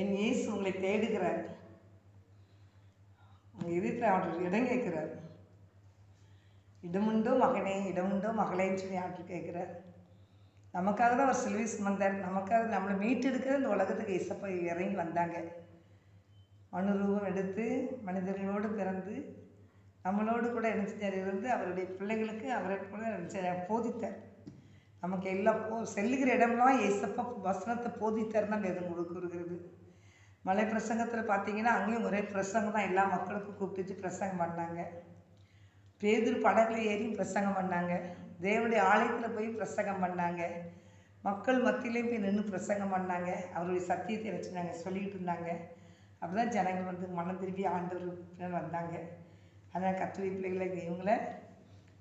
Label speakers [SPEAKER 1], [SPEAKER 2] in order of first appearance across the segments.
[SPEAKER 1] என் இயேசு உங்களை தேடுகிறார். உங்கள் இதயத்தில் அவர் இடம் கேட்குறார். இடமுண்டோ மகனே இடமுண்டோ மகளேன்னு சொல்லி ஆண்டு கேட்குறார். நமக்காக தான் அவர் சிலுவை சுமந்தார். நமக்காக நம்மளை மீட்டெடுக்கிற இந்த உலகத்துக்கு இசப்பை இறங்கி வந்தாங்க. மனு ரூபம் எடுத்து மனிதர்களோடு பிறந்து நம்மளோடு கூட இணைஞ்சார் இருந்து அவருடைய பிள்ளைகளுக்கு அவரை கூட என்ன போதித்தார். நமக்கு எல்லா போ செல்லுகிற இடம்லாம் ஏசப்பா வசனத்தை போதித்தார் தான் வேதம் கொடுக்குறது மலை பிரசங்கத்தில் பார்த்தீங்கன்னா அங்கேயும் ஒரே பிரசங்கம் தான். எல்லா மக்களுக்கும் கூப்பிட்டு பிரசங்கம் பண்ணாங்க. பேதூர் படகுல ஏறி பிரசங்கம் பண்ணாங்க. தேவனுடைய ஆலயத்தில் போய் பிரசங்கம் பண்ணாங்க. மக்கள் மத்தியிலையும் போய் நின்று பிரசங்கம் பண்ணாங்க. அவருடைய சத்தியத்தை வச்சுருந்தாங்க சொல்லிக்கிட்டு இருந்தாங்க. அப்படி தான் ஜனங்கள் வந்து மனம் திரும்பி ஆண்டவர் வந்தாங்க. அதனால் கத்துவை பிள்ளைகளை இவங்கள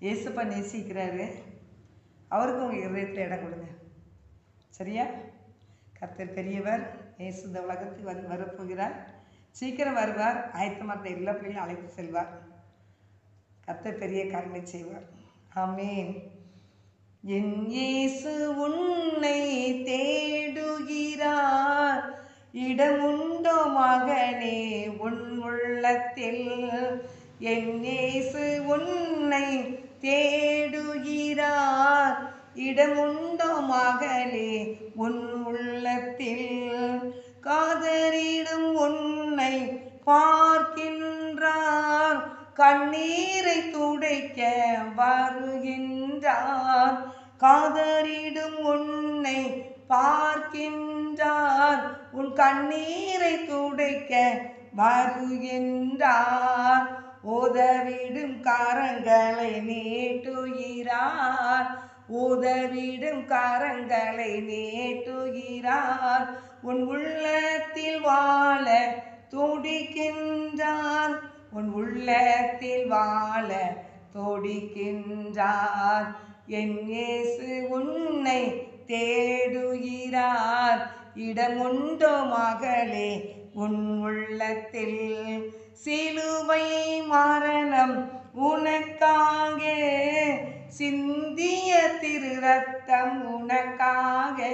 [SPEAKER 1] ஏசப்பா நேசிக்கிறாரு. அவருக்கு உங்கள் இருதயத்தில் இடம் கொடுங்க. சரியா? கர்த்தர் பெரியவர் இயேசு இந்த உலகத்துக்கு வந்து வரப்போகிறார். சீக்கிரம் வருவார். ஆயத்தமாக இருந்த எல்லா பிள்ளைகளும் அழைத்து செல்வார். கர்த்தர் பெரிய கருணை செய்வார். ஆமேன். என் இயேசு உன்னை தேடுகிறார். இடமுண்டோ மகனே உன் உள்ளத்தில். என் இயேசு உன்னை தேடுகிறார். இடமுண்டோ மகளே உன் உள்ளத்தில். காதலிடும் உன்னை பார்க்கின்றார் கண்ணீரை துடைக்க வருகின்றார். காதலிடும் உன்னை பார்க்கின்றார் உன் கண்ணீரை துடைக்க வருகின்றார். உதவிடும் கரங்களை நீட்டுகிறார். உதவிடும் கரங்களை நீட்டுகிறார். உன் உள்ளத்தில் வாழ துடிக்கின்றார். உன் உள்ளத்தில் வாழ துடிக்கின்றார். என் இயேசு உன்னை தேடுகிறார். இடமுண்டோ மகளே உன் உள்ளத்தில் சிலுவை மரணம் உனக்காக சிந்திய திரு ரத்தம் உனக்காக.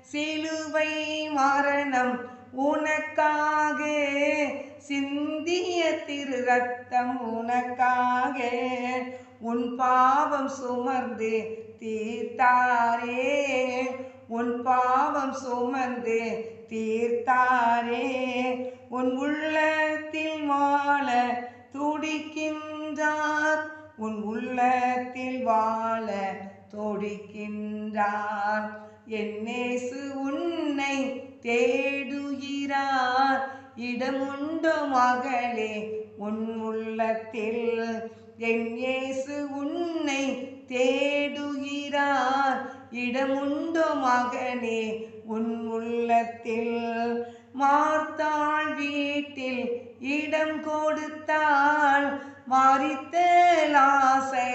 [SPEAKER 1] சிலுவை மரணம் உனக்காக. சிந்திய திரு ரத்தம் உனக்காக. உன் பாவம் சுமர்ந்து தீர்த்தாரே. உன் பாவம் சுமந்து தீர்த்தாரே. உன் உள்ளத்தில் மாலை உன் உள்ளத்தில் வாழ துடிக்கின்றார். என்னேசு உன்னை தேடுகிறார். இடமுண்டோ மகளே உன் உள்ளத்தில். என் இயேசு உன்னை தேடுகிறார். இடமுண்டோ மகனே உன் உள்ளத்தில். மார்த்தாள் வீட்டில் இடம் கொடுத்தாள். மாறித்த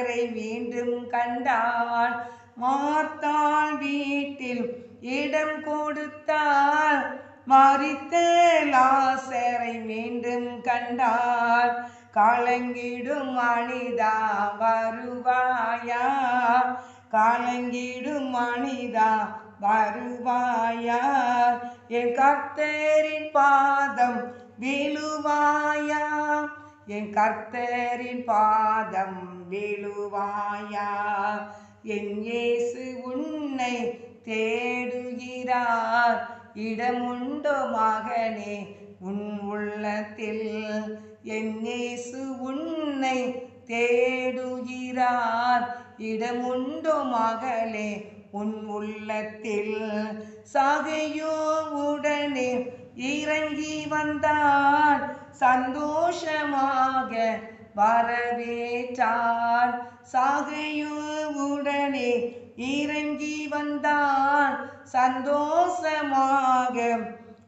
[SPEAKER 1] லாசரை மீண்டும் கண்டாள் மார்த்தாள் வீட்டில் இடம் கொடுத்தாள் மறித்த லாசரை மீண்டும் கண்டார் காலங்கிடும் மனிதா வருவாயா? காலங்கிடும் மனிதா வருவாயா? என் கர்த்தரின் பாதம் விழுவாயா? என் கர்த்தரின் பாதம் விழுவாயா? என் இயேசு உன்னை தேடுகிறார். இடமுண்டோ மகனே உன் உள்ளத்தில் என் இயேசு உன்னை தேடுகிறார். இடமுண்டோ மகளே உன் உள்ளத்தில் சாகையோ உடனே இறங்கி வந்தான் சந்தோஷமாக வரவேற்றான். சாகையுடனே இறங்கி வந்தான் சந்தோஷமாக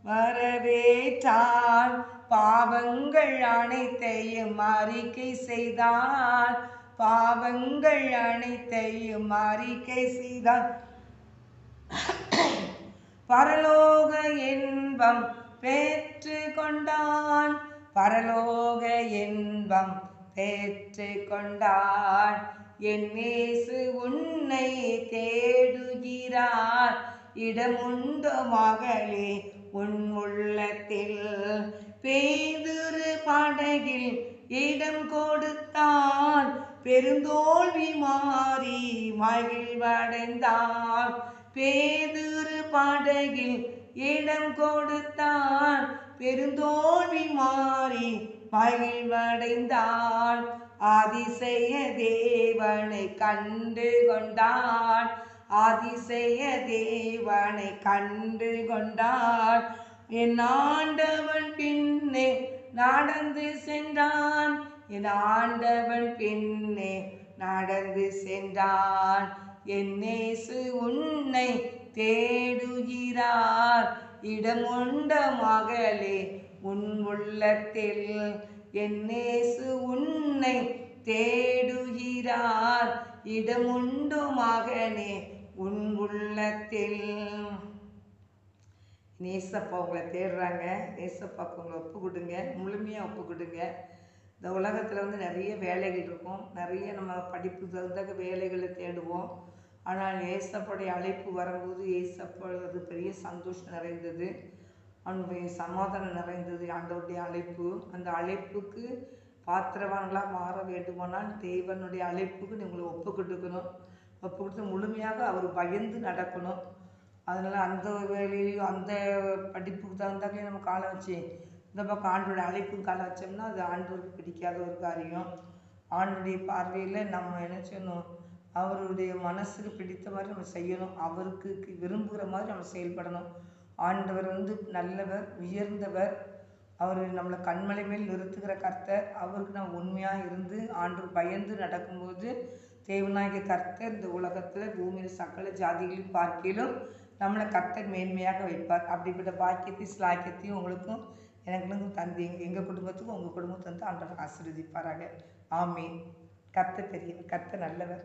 [SPEAKER 1] வரவேற்றான். பாவங்கள் அனைத்தையும் அறிக்கை செய்தான் பாவங்கள் அனைத்தையும் அறிக்கை செய்தான். பரலோக இன்பம் பெற்று கொண்டான் பரலோக இன்பம் பெற்று கொண்டான் என் மேசு உன்னை தேடுகிறார். இடமுண்டு மகளே உன் உள்ளத்தில் பேதுரு படகில் இடம் கொடுத்தான். பெருந்தோல்வி மாறி மகிழ்வடைந்தான் பேதுரு படகில் இடம் கொடுத்தான். பெருந்தோல்வி மாறி மகிழ்வடைந்தான் அதிசய தேவனை கண்டு கொண்டான் அதிசய தேவனை கண்டு கொண்டான் என் ஆண்டவன் பின்னே நடந்து சென்றான். என் ஆண்டவன் பின்னே நடந்து சென்றான். என்னேசு உன்னை தேடுகிறார். இடமுண்ட மகளே உன் உள்ளத்தில் என்னேசு உன்னை தேடுகிறார். இடமுண்டு மகனே உன் உள்ளத்தில். நேசப்பா உங்களை தேடுறாங்க. நேசப்பாக்கு உங்களை ஒப்பு கொடுங்க. முழுமையாக ஒப்பு கொடுங்க. இந்த உலகத்தில் வந்து நிறைய வேலைகள் இருக்கும். நிறைய நம்ம படிப்பு தகுந்த வேலைகளை தேடுவோம். ஆனால் ஏசப்படைய அழைப்பு வரும்போது ஏசப்படுவது பெரிய சந்தோஷம் நிறைந்தது. அவனுடைய சமாதானம் நிறைந்தது. ஆண்டவருடைய அழைப்பு அந்த அழைப்புக்கு பாத்திரவான்களாக மாற வேண்டுமானால் தேவனுடைய அழைப்புக்கு நீங்களை ஒப்பு கொடுக்கணும் ஒப்பு கொடுத்து முழுமையாக அவர் பயந்து நடக்கணும். அதனால் அந்த வேலையிலையும் அந்த படிப்புக்கு தகுந்தாலே நம்ம காலை வச்சு இந்த பக்கம் ஆண்டோடைய அழைப்பும் காலை வச்சோம்னா அது ஆண்டவருக்கு பிடிக்காத ஒரு காரியம். ஆண்டுடைய பார்வையில் நம்ம என்ன செய்யணும்? அவருடைய மனசுக்கு பிடித்த மாதிரி நம்ம செய்யணும். அவருக்கு விரும்புகிற மாதிரி நம்ம செயல்படணும். ஆண்டவர் வந்து நல்லவர் உயர்ந்தவர். அவர் நம்மளை கண்மலை மேல் நிறுத்துகிற கர்த்தர். அவருக்கு நம்ம உண்மையாக இருந்து ஆண்டு பயந்து நடக்கும்போது தேவநாயக கர்த்தர் இந்த உலகத்தில் பூமியில் சகல ஜாதிகளையும் பார்க்கிலும் நம்மளை கர்த்தர் மேன்மையாக வைப்பார். அப்படிப்பட்ட பாக்கியத்தையும் ஸ்லாக்கியத்தையும் உங்களுக்கும் எனக்கும் தந்து எங்கள் குடும்பத்துக்கும் உங்கள் குடும்பத்தை வந்து ஆண்டவர் ஆசீர்வதிப்பாராக. ஆமீன். கர்த்த பெரியவர் கர்த்த நல்லவர்.